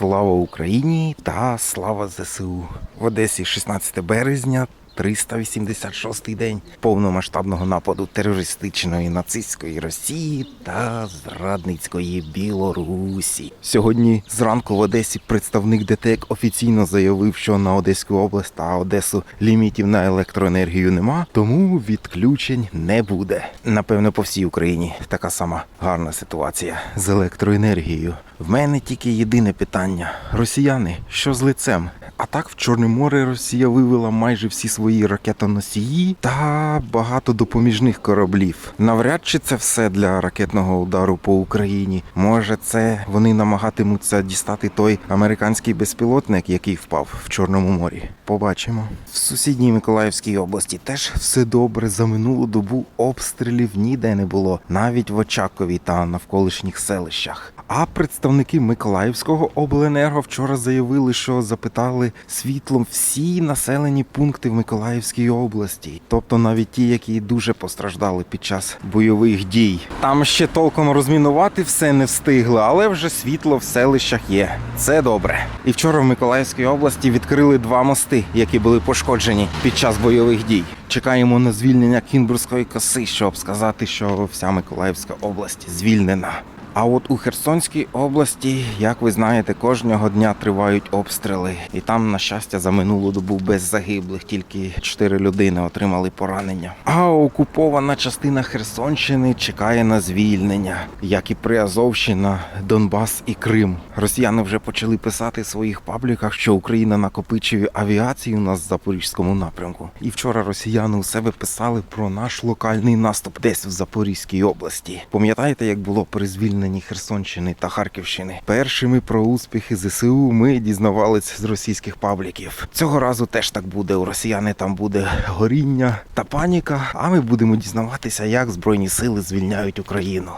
Слава Україні та слава ЗСУ. В Одесі 16 березня. 386-й день повномасштабного нападу терористичної нацистської Росії та зрадницької Білорусі. Сьогодні зранку в Одесі представник ДТЕК офіційно заявив, що на Одеську область та Одесу лімітів на електроенергію нема, тому відключень не буде. Напевно, по всій Україні така сама гарна ситуація з електроенергією. В мене тільки єдине питання: росіяни, що з лицем? А так в Чорне море Росія вивела майже всі свої ракетоносії та багато допоміжних кораблів. Навряд чи це все для ракетного удару по Україні. Може, це вони намагатимуться дістати той американський безпілотник, який впав в Чорному морі. Побачимо. В сусідній Миколаївській області теж все добре. За минулу добу обстрілів ніде не було, навіть в Очакові та навколишніх селищах. А представники Миколаївського обленерго вчора заявили, що запитали світлом всі населені пункти в Миколаївській області, тобто навіть ті, які дуже постраждали під час бойових дій. Там ще толком розмінувати все не встигли, але вже світло в селищах є. Це добре. І вчора в Миколаївській області відкрили два мости, які були пошкоджені під час бойових дій. Чекаємо на звільнення Кінбурзької коси, щоб сказати, що вся Миколаївська область звільнена. А от у Херсонській області, як ви знаєте, кожного дня тривають обстріли, і там, на щастя, за минулу добу без загиблих тільки чотири людини отримали поранення. А окупована частина Херсонщини чекає на звільнення, як і Приазовщина, Донбас і Крим. Росіяни вже почали писати в своїх пабліках, що Україна накопичує авіацію на запорізькому напрямку. І вчора росіяни у себе писали про наш локальний наступ десь в Запорізькій області. Пам'ятаєте, як було при звільненні Херсонщини та Харківщини? Першими про успіхи ЗСУ ми дізнавались з російських пабліків. Цього разу теж так буде. У росіяни там буде горіння та паніка. А ми будемо дізнаватися, як збройні сили звільняють Україну.